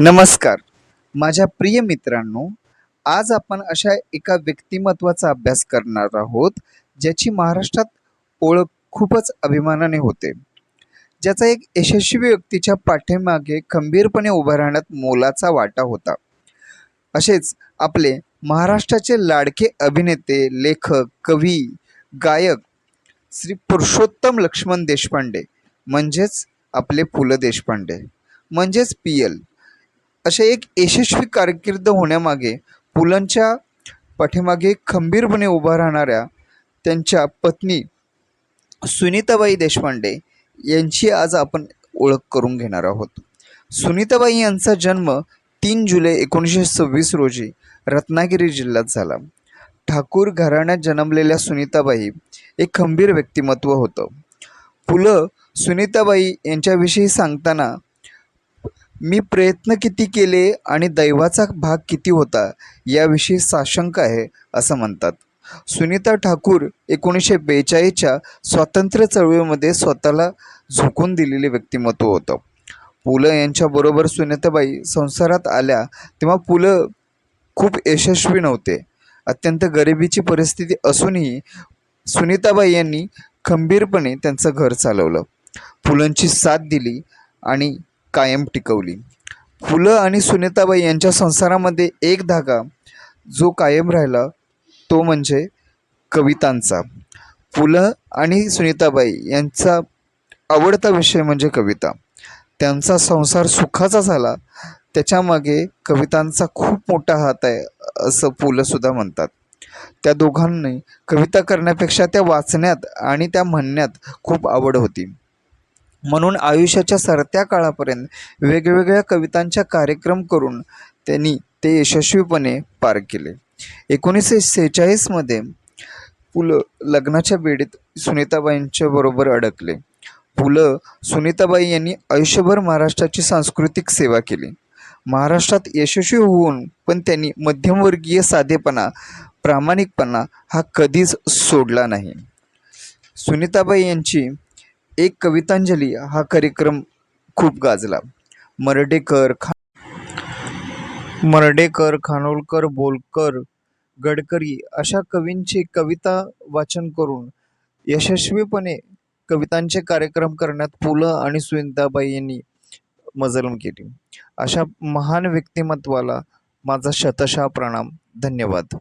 नमस्कार. माझ्या प्रिय मित्रांनो आज आपण अशा एका व्यक्तिमत्वाचा अभ्यास करणार आहोत ज्याची महाराष्ट्रात ओळख खूपच अभिमानाने होते. ज्याचा एक यशस्वी व्यक्तीच्या पाठीमागे खंबीरपणे उभा राहण्यात मोलाचा वाटा होता. असेच आपले महाराष्ट्राचे लाडके अभिनेते लेखक कवी गायक श्री पुरुषोत्तम लक्ष्मण देशपांडे म्हणजेच आपले पु ल देशपांडे म्हणजेच पी एल. अशा एक यशस्वी कारकीर्द होण्यामागे पुलंच्या पाठीमागे खंबीरपणे उभा राहणाऱ्या त्यांच्या पत्नी सुनीताबाई देशपांडे यांची आज आपण ओळख करून घेणार आहोत. सुनीताबाई यांचा जन्म तीन जुलै एकोणीसशे सव्वीस रोजी रत्नागिरी जिल्ह्यात झाला. ठाकूर घराण्यात जन्मलेल्या सुनीताबाई एक खंबीर व्यक्तिमत्व होतं. पु ल सुनीताबाई यांच्याविषयी सांगताना मी प्रयत्न किती केले आणि दैवाचा भाग किती होता याविषयी साशंक आहे असं म्हणतात. सुनीता ठाकूर एकोणीसशे बेचाळीसच्या स्वातंत्र्य चळवळीमध्ये स्वतःला झोकून दिलेले व्यक्तिमत्व होतं. पु ल यांच्याबरोबर सुनीताबाई संसारात आल्या तेव्हा पु ल खूप यशस्वी नव्हते. अत्यंत गरिबीची परिस्थिती असूनही सुनीताबाई यांनी खंबीरपणे त्यांचं घर चालवलं. पुलांची साथ दिली आणि कायम टिकवली. फुलं आणि सुनीताबाई यांच्या संसारामध्ये एक धागा जो कायम राहिला तो म्हणजे कवितांचा. फुलं आणि सुनीताबाई यांचा आवडता विषय म्हणजे कविता. त्यांचा संसार सुखाचा झाला त्याच्यामागे कवितांचा खूप मोठा हात आहे असं पुलंसुद्धा म्हणतात. त्या दोघांनी कविता करण्यापेक्षा त्या वाचण्यात आणि त्या म्हणण्यात खूप आवड होती. म्हणून आयुष्याच्या सरत्या काळापर्यंत वेगवेगळ्या कवितांच्या कार्यक्रम करून त्यांनी ते यशस्वीपणे पार केले. एकोणीसशे सेहेचाळीसमध्ये पु ल लग्नाच्या बेडीत सुनीताबाईंच्या बरोबर अडकले. पु ल सुनीताबाई यांनी आयुष्यभर महाराष्ट्राची सांस्कृतिक सेवा केली. महाराष्ट्रात यशस्वी होऊन पण त्यांनी मध्यमवर्गीय साधेपणा प्रामाणिकपणा हा कधीच सोडला नाही. सुनीताबाई यांची एक कवितांजली हा कार्यक्रम खूप गाजला. मर्डेकर खा मर्डेकर खानोलकर बोलकर गडकरी अशा कवींची कविता वाचन करून यशस्वीपणे कवितांचे कार्यक्रम करण्यात पु ल आणि सुनीताबाई यांनी मजलम केली. अशा महान व्यक्तिमत्वाला माझा शतशा प्रणाम. धन्यवाद.